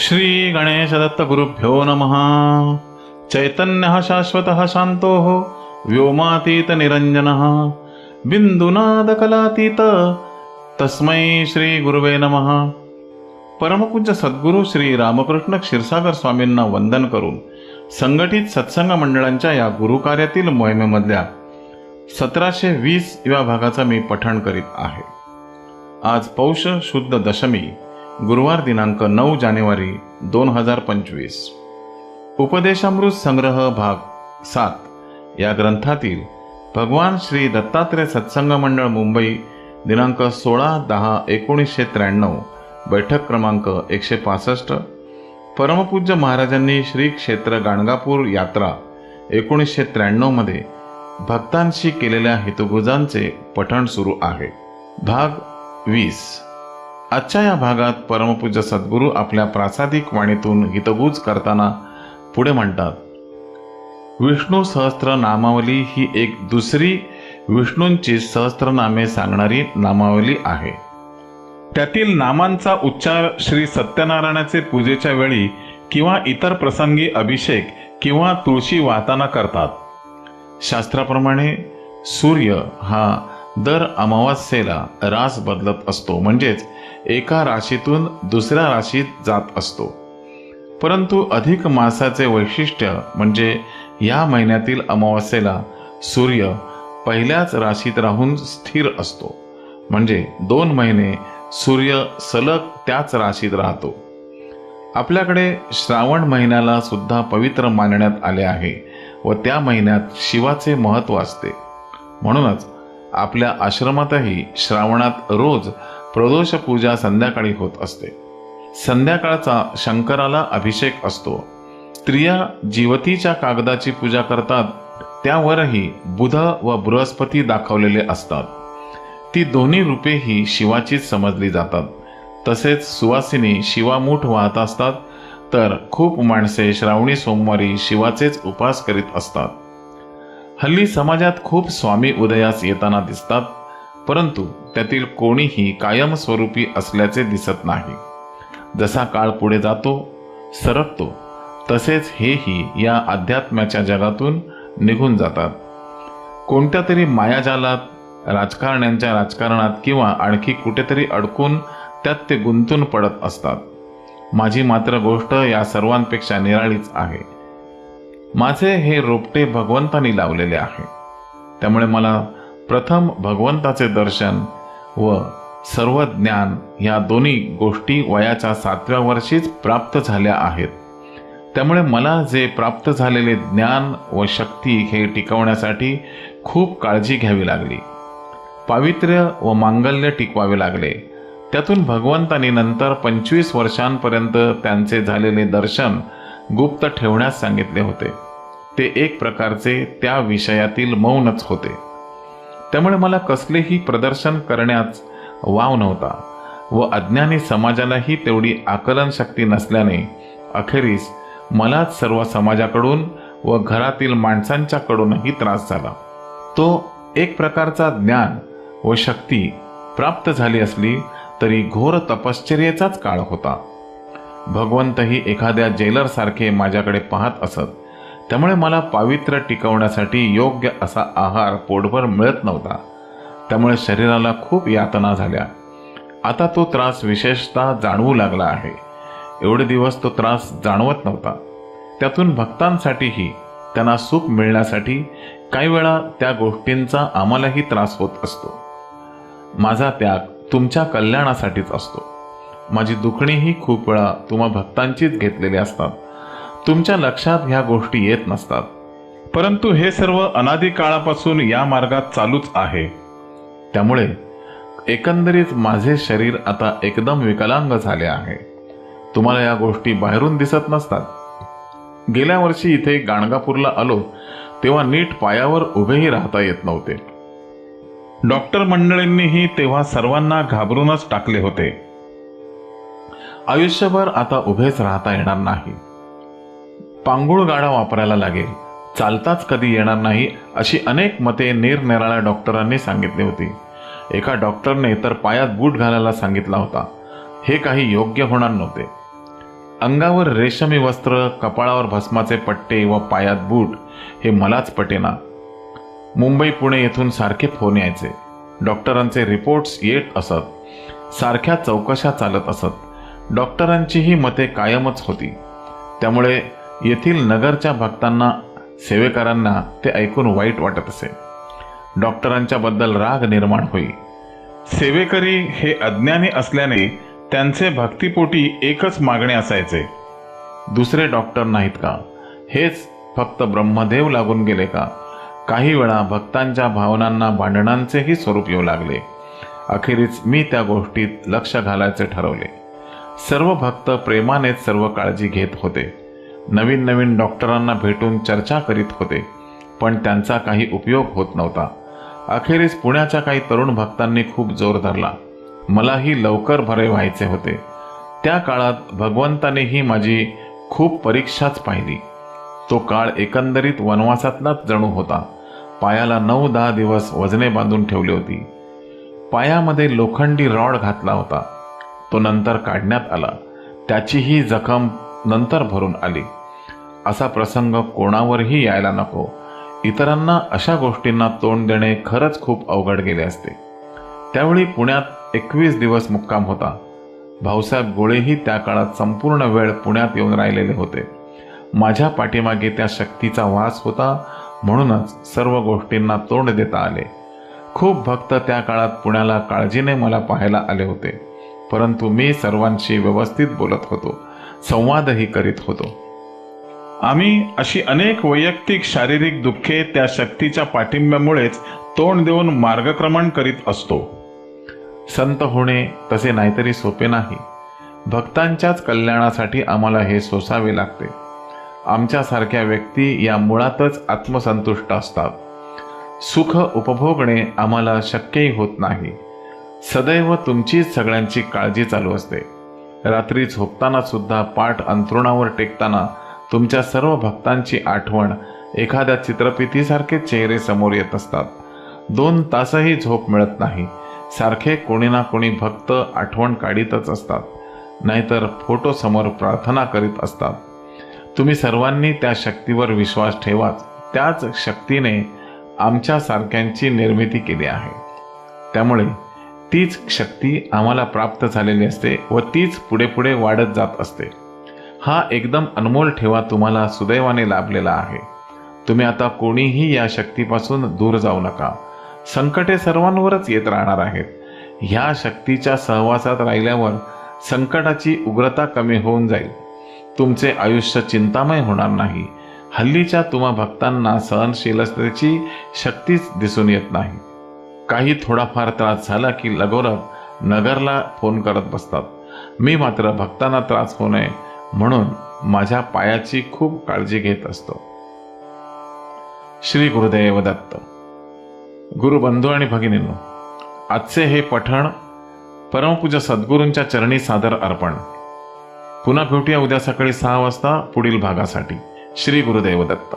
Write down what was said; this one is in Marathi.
श्री गणेश दत्त गुरुभ्यो नमः। चैतन्य शाश्वत शांतो व्योमातीत निरंजन बिंदुनाद कलातीत तस्मै श्री गुरुवे नमः। परमपूज्य सद्गुरू श्री रामकृष्ण क्षीरसागर स्वामींना वंदन करून संघटित सत्संग मंडळांच्या या गुरुकार्यातील मोहिमेमधल्या सतराशे वीस या भागाचा मी पठण करीत आहे. आज पौष शुद्ध दशमी गुरुवार दिनांक नऊ जानेवारी दोन हजार पंचवीस. उपदेशामृत संग्रह भाग सात. या ग्रंथातील भगवान श्री दत्तात्रय सत्संग मंडळ मुंबई दिनांक सोळा दहा एकोणीसशे त्र्याण्णव बैठक क्रमांक एकशे पासष्ट. परमपूज्य महाराजांनी श्री क्षेत्र गाणगापूर यात्रा एकोणीसशे त्र्याण्णवमध्ये भक्तांशी केलेल्या हितगुजांचे पठण सुरू आहे. भाग वीस. आजच्या या भागात परमपूज्य सद्गुरू आपल्या प्रासादिक वाणीतून हितगुज करताना पुढे म्हणतात विष्णू सहस्त्र नामावली ही एक दुसरी विष्णूंची सहस्त्रनामे सांगणारी नामावली आहे. त्यातील नामांचा उच्चार श्री सत्यनारायणाचे पूजेच्या वेळी किंवा इतर प्रसंगी अभिषेक किंवा तुळशी वाहताना करतात. शास्त्राप्रमाणे सूर्य हा दर अमावास्येला रास बदलत असतो म्हणजेच एका राशीतून दुसऱ्या राशीत जात असतो. परंतु अधिक मासाचे वैशिष्ट्य म्हणजे या महिन्यातील अमावस्येला सूर्य पहिल्याच राशीत राहून स्थिर असतो. म्हणजे दोन महिने सूर्य सलग त्याच राशीत राहतो. आपल्याकडे श्रावण महिन्याला सुद्धा पवित्र मानण्यात आले आहे व त्या महिन्यात शिवाचे महत्त्व असते. म्हणूनच आपल्या आश्रमातही श्रावणात रोज प्रदोष पूजा संध्याकाळी होत असते. संध्याकाळचा शंकराला अभिषेक असतो. स्त्रिया जीवतीच्या कागदाची पूजा करतात. त्यावरही बुध व बृहस्पती दाखवलेले असतात. ती दोन्ही रूपेही शिवाचीच समजली जातात. तसेच सुवासिनी शिवामूठ वाहत असतात. तर खूप माणसे श्रावणी सोमवारी शिवाचेच उपास करीत असतात. हल्ली समाजात खूप स्वामी उदयास येताना दिसतात. परंतु त्यातील कोणीही कायमस्वरूपी असल्याचे दिसत नाही. जसा काळ पुढे जातो सरकतो तसेच हेही या अध्यात्माच्या जगातून निघून जातात. कोणत्या तरी मायाजालात राजकारण्यांच्या राजकारणात किंवा आणखी कुठेतरी अडकून त्यात ते गुंतून पडत असतात. माझी मात्र गोष्ट या सर्वांपेक्षा निराळीच आहे. माझे हे रोपटे भगवंतानी लावलेले आहे. त्यामुळे मला प्रथम भगवंताचे दर्शन व सर्व ज्ञान या दोन्ही गोष्टी वयाच्या सातव्या वर्षीच प्राप्त झाल्या आहेत. त्यामुळे मला जे प्राप्त झालेले ज्ञान व शक्ती हे टिकवण्यासाठी खूप काळजी घ्यावी लागली. पावित्र्य व मांगल्य टिकवावे लागले. त्यातून भगवंतांनी नंतर पंचवीस वर्षांपर्यंत त्यांचे झालेले दर्शन गुप्त ठेवण्यास सांगितले होते. ते एक प्रकारचे त्या विषयातील मौनच होते. त्यामुळे मला कसलेही प्रदर्शन करण्यास वाव नव्हता व अज्ञानी समाजालाही तेवढी आकलन शक्ती नसल्याने अखेरीस मलाच सर्व समाजाकडून व घरातील माणसांच्याकडूनही त्रास झाला. तो एक प्रकारचा ज्ञान व शक्ती प्राप्त झाली असली तरी घोर तपश्चर्येचाच काळ होता. भगवंतही एखाद्या जेलरसारखे माझ्याकडे पाहत असत. त्यामुळे मला पावित्र्य टिकवण्यासाठी योग्य असा आहार पोटभर मिळत नव्हता. त्यामुळे शरीराला खूप यातना झाल्या. आता तो त्रास विशेषतः जाणवू लागला आहे. एवढे दिवस तो त्रास जाणवत नव्हता. त्यातून भक्तांसाठीही त्यांना सुख मिळण्यासाठी काही वेळा त्या गोष्टींचा आम्हालाही त्रास होत असतो. माझा त्याग तुमच्या कल्याणासाठीच असतो. माझी दुखणीही खूप वेळा तुम्हा भक्तांचीच घेतलेली असतात. तुमच्या लक्षात ह्या गोष्टी येत नसतात. परंतु हे सर्व अनादी काळापासून या मार्गात चालूच आहे. त्यामुळे एकंदरीत माझे शरीर आता एकदम विकलांग झाले आहे. तुम्हाला या गोष्टी बाहेरून दिसत नसतात. गेल्या वर्षी इथे गाणगापूरला आलो तेव्हा नीट पायावर उभेही राहता येत नव्हते. डॉक्टर मंडळींनीही तेव्हा सर्वांना घाबरूनच टाकले होते. आयुष्यभर आता उभेच राहता येणार नाही. पांगुळ गाडा वापरायला लागेल. चालताच कधी येणार नाही अशी अनेक मते निरनिराळ्या डॉक्टरांनी सांगितली होती. एका डॉक्टरने तर पायात बूट घालायला सांगितला होता. हे काही योग्य होणार नव्हते. अंगावर रेशमी वस्त्र कपाळावर भस्माचे पट्टे व पायात बूट हे मलाच पटेना. मुंबई पुणे येथून सारखे फोन यायचे. डॉक्टरांचे रिपोर्ट्स येत असत. सारख्या चौकशा चालत असत. डॉक्टरांचीही मते कायमच होती. त्यामुळे येथील नगरच्या भक्तांना सेवेकरांना ते ऐकून वाईट वाटत असे. डॉक्टरांच्या बद्दल राग निर्माण होई. सेवेकरी हे अज्ञानी असल्याने त्यांचे भक्तिपोटी एकच मागणे असायचे. दुसरे डॉक्टर नाहीत का? हेच फक्त ब्रह्मदेव लागून गेले का? काही वेळा भक्तांच्या भावनांना भांडणांचेही स्वरूप येऊ लागले. अखेरीस मी त्या गोष्टीत लक्ष घालायचे ठरवले. सर्व भक्त प्रेमानेच सर्व काळजी घेत होते. नवीन नवीन डॉक्टरांना भेटून चर्चा करीत होते पण त्यांचा काही उपयोग होत नव्हता. अखेरीस पुण्याच्या काही तरुण भक्तांनी खूप जोर धरला. मलाही लवकर भरे व्हायचे होते. त्या काळात भगवंतानेही माझी खूप परीक्षाच पाहिली. तो काळ एकंदरीत वनवासातलाच जणू होता. पायाला नऊ दहा दिवस वजने बांधून ठेवली होती. पायामध्ये लोखंडी रॉड घातला होता. तो नंतर काढण्यात आला. त्याचीही जखम नंतर भरून आली. असा प्रसंग कोणावरही यायला नको. इतरांना अशा गोष्टींना तोंड देणे खरंच खूप अवघड गेले असते. त्यावेळी पुण्यात एकवीस दिवस मुक्काम होता. भाऊसाहेब गोळेही त्या काळात संपूर्ण वेळ पुण्यात येऊन राहिलेले होते. माझ्या पाठीमागे त्या शक्तीचा वास होता म्हणूनच सर्व गोष्टींना तोंड देता आले. खूप भक्त त्या काळात पुण्याला काळजीने मला पाहायला आले होते. परंतु मी सर्वांशी व्यवस्थित बोलत होतो. संवादही करीत होतो. आम्ही अशी अनेक वैयक्तिक शारीरिक दुःखे त्या शक्तीच्या पाठिंब्यामुळेच तोंड देऊन मार्गक्रमण करीत असतो. संत होणे तसे नाहीतरी सोपे नाही. भक्तांच्याच कल्याणासाठी आम्हाला हे सोसावे लागते. आमच्यासारख्या व्यक्ती या मुळातच आत्मसंतुष्ट असतात. सुख उपभोगणे आम्हाला शक्यही होत नाही. सदैव तुमचीच सगळ्यांची काळजी चालू असते. रात्री झोपताना सुद्धा पाठ अंथरुणावर टेकताना तुमच्या सर्व भक्तांची आठवण एखाद्या चित्रपितीसारखे चेहरे समोर येत असतात. दोन तासही झोप मिळत नाही. सारखे कोणी ना कोणी भक्त आठवण काढीतच असतात. नाहीतर फोटो समोर प्रार्थना करीत असतात. तुम्ही सर्वांनी त्या शक्तीवर विश्वास ठेवाच. त्याच शक्तीने आमच्या सारख्यांची निर्मिती केली आहे. त्यामुळे तीच शक्ती आम्हाला प्राप्त झालेली असते व तीच पुढे पुढे वाढत जात असते. हा एकदम अनमोल ठेवा तुम्हाला सुदैवाने लाभलेला आहे. तुम्ही आता कोणीही या शक्तीपासून दूर जाऊ नका. संकटे सर्वांवरच येत राहणार आहेत. ह्या शक्तीच्या सहवासात राहिल्यावर संकटाची उग्रता कमी होऊन जाईल. तुमचे आयुष्य चिंतामय होणार नाही. हल्लीच्या तुम्हा भक्तांना सहनशीलतेची शक्तीच दिसून येत नाही. काही थोडाफार त्रास झाला की लगोलग नगरला फोन करत बसतात. मी मात्र भक्तांना त्रास होऊ नये. म्हणून माझ्या पायाची खूप काळजी घेत असतो. श्री गुरुदेव दत्त गुरुबंधू आणि भगिनींनो आजचे हे पठण परमपूज्य सद्गुरूंच्या चरणी सादर अर्पण. पुन्हा भेटूया उद्या सकाळी सहा वाजता पुढील भागासाठी. श्री गुरुदेव दत्त.